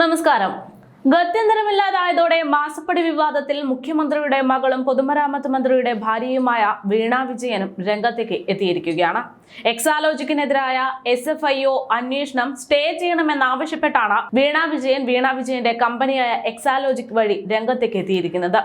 നമസ്കാരം. ഗത്യന്തരമില്ലാതായതോടെ മാസപ്പടി വിവാദത്തിൽ മുഖ്യമന്ത്രിയുടെ മകളും പൊതുമരാമത്ത് മന്ത്രിയുടെ ഭാര്യയുമായ വീണ വിജയനും രംഗത്തേക്ക് എത്തിയിരിക്കുകയാണ്. എക്സാലോജിക്കിനെതിരായ എസ് എഫ് ഐ ഒ അന്വേഷണം സ്റ്റേ ചെയ്യണമെന്നാവശ്യപ്പെട്ടാണ് വീണ വിജയൻ വീണ വിജയന്റെ കമ്പനിയായ എക്സാലോജിക് വഴി രംഗത്തേക്ക് എത്തിയിരിക്കുന്നത്.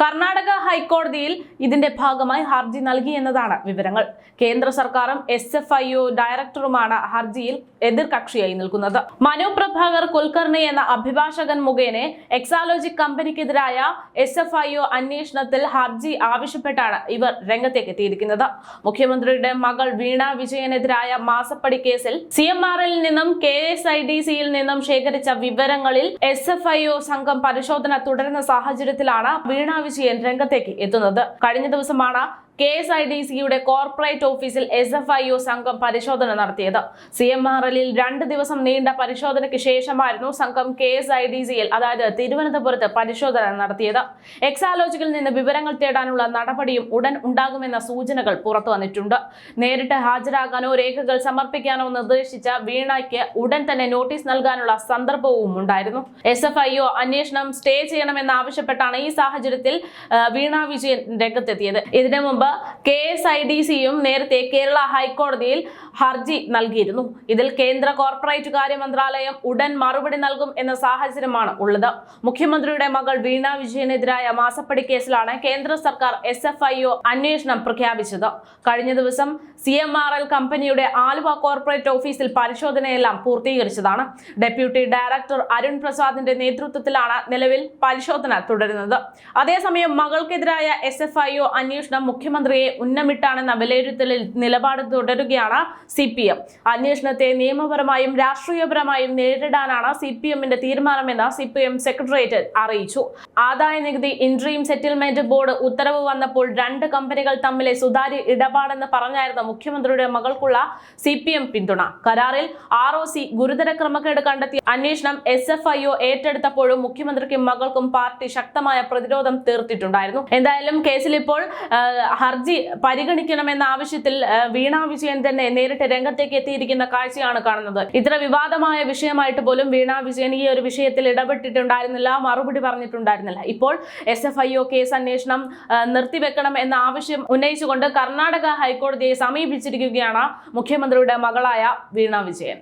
കർണാടക ഹൈക്കോടതിയിൽ ഇതിന്റെ ഭാഗമായി ഹർജി നൽകി എന്നതാണ് വിവരങ്ങൾ. കേന്ദ്ര സർക്കാരും എസ് എഫ് ഐ ഒ ഡയറക്ടറുമാണ് ഹർജിയിൽ എതിർകക്ഷിയായി നിൽക്കുന്നത്. മനു പ്രഭാകർ കുൽക്കർണി എന്ന അഭിഭാഷകൻ മുഖേന എക്സാലോജി കമ്പനിക്കെതിരായ എസ് എഫ് ഐ ഒ അന്വേഷണത്തിൽ ഹർജി ആവശ്യപ്പെട്ടാണ് ഇവർ രംഗത്തേക്ക് എത്തിയിരിക്കുന്നത്. മുഖ്യമന്ത്രിയുടെ മകൾ വീണ വിജയനെതിരായ മാസപ്പടി കേസിൽ സി എം ആർ നിന്നും കെ എസ് ഐ ഡി സിയിൽ നിന്നും ശേഖരിച്ച വിവരങ്ങളിൽ എസ് എഫ് ഐ ഒ സംഘം പരിശോധന തുടരുന്ന സാഹചര്യത്തിലാണ് വീണ വിജയൻ രംഗത്തേക്ക് എത്തുന്നത്. കഴിഞ്ഞ ദിവസമാണ് കെ എസ് ഐ ഡി സിയുടെ കോർപ്പറേറ്റ് ഓഫീസിൽ എസ് എഫ് ഐ ഒ സംഘം പരിശോധന നടത്തിയത്. സി എം ആർ എല്ലിൽ രണ്ട് ദിവസം നീണ്ട പരിശോധനയ്ക്ക് ശേഷമായിരുന്നു സംഘം കെ എസ് ഐ ഡി സിയിൽ അതായത് തിരുവനന്തപുരത്ത് പരിശോധന നടത്തിയത്. എക്സാലോജിക്കിൽ നിന്ന് വിവരങ്ങൾ തേടാനുള്ള നടപടിയും ഉടൻ ഉണ്ടാകുമെന്ന സൂചനകൾ പുറത്തു വന്നിട്ടുണ്ട്. നേരിട്ട് ഹാജരാകാനോ രേഖകൾ സമർപ്പിക്കാനോ നിർദ്ദേശിച്ച വീണയ്ക്ക് ഉടൻ തന്നെ നോട്ടീസ് നൽകാനുള്ള സന്ദർഭവും ഉണ്ടായിരുന്നു. എസ് എഫ് ഐ ഒ അന്വേഷണം സ്റ്റേ ചെയ്യണമെന്നാവശ്യപ്പെട്ടാണ് ഈ സാഹചര്യത്തിൽ വീണ വിജയൻ രംഗത്തെത്തിയത്. ഇതിനു മുമ്പ് കെ എസ് ഐ ഡി സിയും നേരത്തെ കേരള ഹൈക്കോടതിയിൽ ഹർജി നൽകിയിരുന്നു. ഇതിൽ കേന്ദ്ര കോർപ്പറേറ്റ് കാര്യ മന്ത്രാലയം ഉടൻ മറുപടി നൽകും എന്ന സാഹചര്യമാണ് ഉള്ളത്. മുഖ്യമന്ത്രിയുടെ മകൾ വീണ വിജയനെതിരായ മാസപ്പടി കേസിലാണ് കേന്ദ്ര സർക്കാർ എസ് എഫ് ഐ ഒ അന്വേഷണം പ്രഖ്യാപിച്ചത്. കഴിഞ്ഞ ദിവസം സി എം ആർ എൽ കമ്പനിയുടെ ആലുവ കോർപ്പറേറ്റ് ഓഫീസിൽ പരിശോധനയെല്ലാം പൂർത്തീകരിച്ചതാണ്. ഡെപ്യൂട്ടി ഡയറക്ടർ അരുൺ പ്രസാദിന്റെ നേതൃത്വത്തിലാണ് നിലവിൽ പരിശോധന തുടരുന്നത്. അതേസമയം മകൾക്കെതിരായ എസ് എഫ് ഐ ഒ അന്വേഷണം മുഖ്യമന്ത്രിയെ ഉന്നമിട്ടാണെന്ന വിലയിരുത്തലിൽ നിലപാട് തുടരുകയാണ് സി പി എം അന്വേഷണത്തെ നിയമപരമായും രാഷ്ട്രീയപരമായും നേരിടാനാണ് സി പി എമ്മിന്റെ തീരുമാനമെന്ന് സി പി എം സെക്രട്ടേറിയറ്റ് അറിയിച്ചു. ആദായ നികുതി ഇൻട്രീം സെറ്റിൽമെന്റ് ബോർഡ് ഉത്തരവ് വന്നപ്പോൾ രണ്ട് കമ്പനികൾ തമ്മിലെ സുതാര്യ ഇടപാടെന്ന് പറഞ്ഞായിരുന്നു മുഖ്യമന്ത്രിയുടെ മകൾക്കുള്ള സി പി എം പിന്തുണ. കരാറിൽ ആർ ഒ സി ഗുരുതര ക്രമക്കേട് കണ്ടെത്തി. അന്വേഷണം എസ് എഫ് ഐ ഒ ഏറ്റെടുത്തപ്പോഴും മുഖ്യമന്ത്രിക്കും മകൾക്കും പാർട്ടി ശക്തമായ പ്രതിരോധം തീർത്തിട്ടുണ്ടായിരുന്നു. എന്തായാലും കേസിൽ ഇപ്പോൾ ഹർജി പരിഗണിക്കണമെന്ന ആവശ്യത്തിൽ വീണ വിജയൻ തന്നെ നേരിട്ട് രംഗത്തേക്ക് എത്തിയിരിക്കുന്ന കാഴ്ചയാണ് കാണുന്നത്. ഇത്ര വിവാദമായ വിഷയമായിട്ട് പോലും വീണ വിജയൻ ഈ ഒരു വിഷയത്തിൽ ഇടപെട്ടിട്ടുണ്ടായിരുന്നില്ല മറുപടി പറഞ്ഞിട്ടുണ്ടായിരുന്നില്ല. ഇപ്പോൾ S F I O case അന്വേഷണം നിർത്തിവെക്കണം എന്ന ആവശ്യം ഉന്നയിച്ചുകൊണ്ട് കർണാടക ഹൈക്കോടതിയെ സമീപിച്ചിരിക്കുകയാണ് മുഖ്യമന്ത്രിയുടെ മകളായ വീണ വിജയൻ.